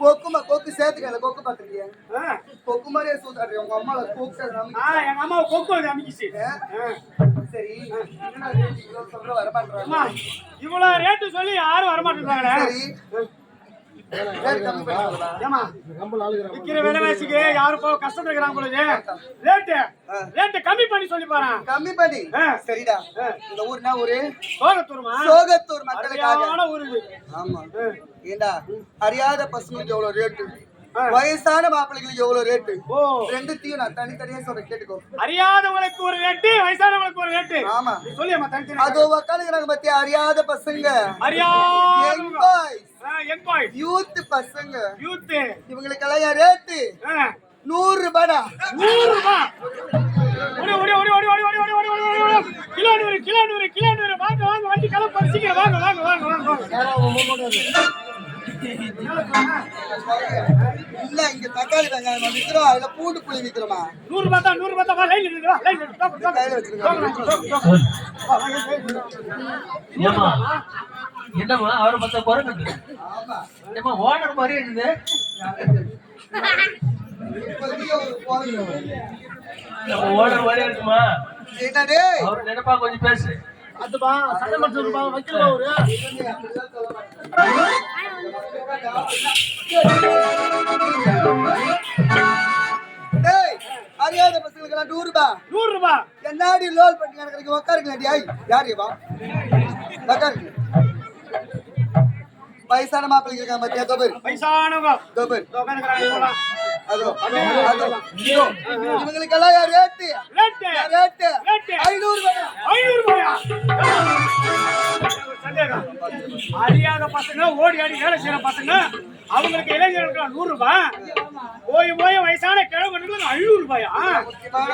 கொக்குமா கொக்கு சேர்த்துக்கல கொக்கு பாத்துருக்கியா. கொக்கு மாதிரியே சூதாடுறீங்க உங்க அம்மால கொக்கு எங்க அம்மா கொக்கு அமைக்கிச்சு சரி இவ்வளவு ரேட்டு சொல்லி யாரும் வரமாட்டேங்கிறாங்களே விக்கிற விலைவாசிக்கு யாரும் போக கஷ்டத்துல இருக்கிறாங்க பொழுது. ரேட்டு ரேட்டு கம்மி பண்ணி சொல்லி பாறேன் கம்மி பண்ணி. சரிடா. இந்த ஊர்னா ஊரு? சோகத்தூர் ஊர் ஆமா. ஏண்டா? அறியாத பசங்களுக்கு எவ்வளவு ரேட்டு வயசான மாப்பிள்ளைகளுக்கு எவ்வளவு ரேட்டு ரெண்டுத்தையும் நான் தனித்தனியா சொல்றேன் கேட்டுக்கோ. அறியாதவங்களுக்கு ஒரு ரேட்டு வயசானவங்களுக்கு ஒரு ரேட்டு ஆமா. சொல்லியம்மா தனித்தனி அது உக்காந்துக்கிறாங்க பத்தி அறியாத பசங்க. அறியாத யங் பாய் யூத் பசங்க யூத் இவங்களுக்கெல்லாம் என் ரேட்டு நூறு ரூபாடா நூறு ரூபாய் ஓடி ஓடி ஓடி ஓடி ஓடி ஓடி ஓடி ஓடி ஓடி ஓடி கிலோ நூறு கிலோ நூறு கிலோ நூறு வாங்க வாங்க வண்டி கலப்பு சீக்கிரம் வாங்க வாங்க வாங்க வாங்க வாங்க இல்ல இங்க தக்காளி வெங்காயம் விக்கிறோம் அதுல பூண்டு புளி விக்கிறோமா நூறு ரூபாய் தான் நூறு ரூபாய் தான் லைன் இருக்கு வா லைன். கையில வச்சிருக்கோம் என்னம்மா அவரை பார்த்தா குரங்கு ஆமா ஏமா ஓனர் மாதிரி இருக்குது. ஓனர் மாதிரி இருக்குமா? அவர் நினைப்பா கொஞ்சம் பேசு. அதுப்பா சட்டமன்ற வக்கீல் அவரு? டேய் அறியாத பசங்களுக்கெல்லாம் நூறு ரூபாய் நூறு ரூபாய் என்னாடி லோல் பண்ணி எனக்கு உட்காருங்களேன் ஐய் யார் இவா உட்காருங்க வயசான மாப்பிள்ளைங்க இருக்காங்க பத்தியா? தோபர் வயசானவங்க. தோபர் அதோ. அதோ. இவங்களுக்கெல்லாம் யார் ரேட்டு? ரேட்டு. ரேட்டு? ஐநூறு ரூபாய்? ஐநூறு ரூபாயா? அறியாத பசங்க ஓடி ஆடி வேலை செய்யற பசங்க அவங்களுக்கு இளைஞர்களுக்கு நூறு ரூபாய் போய் போய் வயசான கிழவர்களுக்கு ஐநூறு ரூபாயா?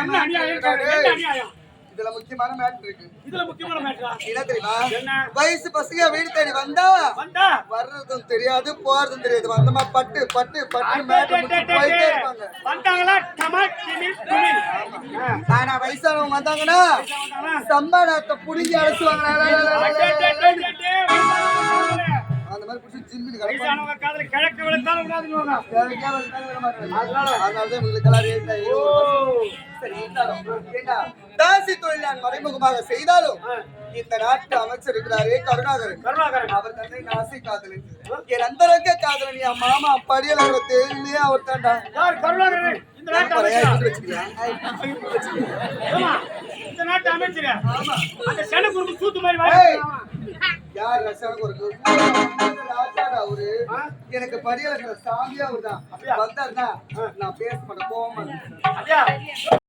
என்ன அநியாயம்? என்ன அநியாயம்? இதுல முக்கியமான மேட்டர் இருக்கு. இதுல முக்கியமான மேட்டர் என்ன தெரியுமா? வயசு பசங்க வீடு தேடி வந்தா வர்றதும் தெரியாது போறதும் தெரியாது. வந்தமா பட்டு பட்டு பட்டு வந்தாங்களா? ஆனா வயசானவங்க வந்தாங்கன்னா சம்பாடத்தை புடிங்கி அழைச்சுவாங்க அந்த மாதிரி வயசானவங்க காதல கிழக்கு விழுந்தாலும் விடாதுங்க அதனால தான் உங்களுக்கு தாசி தொழில் நான் மறைமுகமாக செய்தாலும் இந்த நாட்டு அமைச்சர் இருக்கிறாரே கருணாகரன். கருணாகரன். அவர் தந்தை நாசி காதலன் என் அந்தரங்க காதலன் என் மாமா படியல தெரியுமே அவர் தாண்டா யார் கருணாகரன்? இந்த நாட்டு அமைச்சரா? ஆமா இந்த நாட்டு அமைச்சர்? அந்த சென குறுக்கு சூத்து மாதிரி ஏய். வாங்கி யார் ரசாயனம் ஒரு அவரு. எனக்கு படியல சாமியா அவர்தான். வந்தாருன்னா நான் பேச மாட்டேன் போக மாட்டேன்.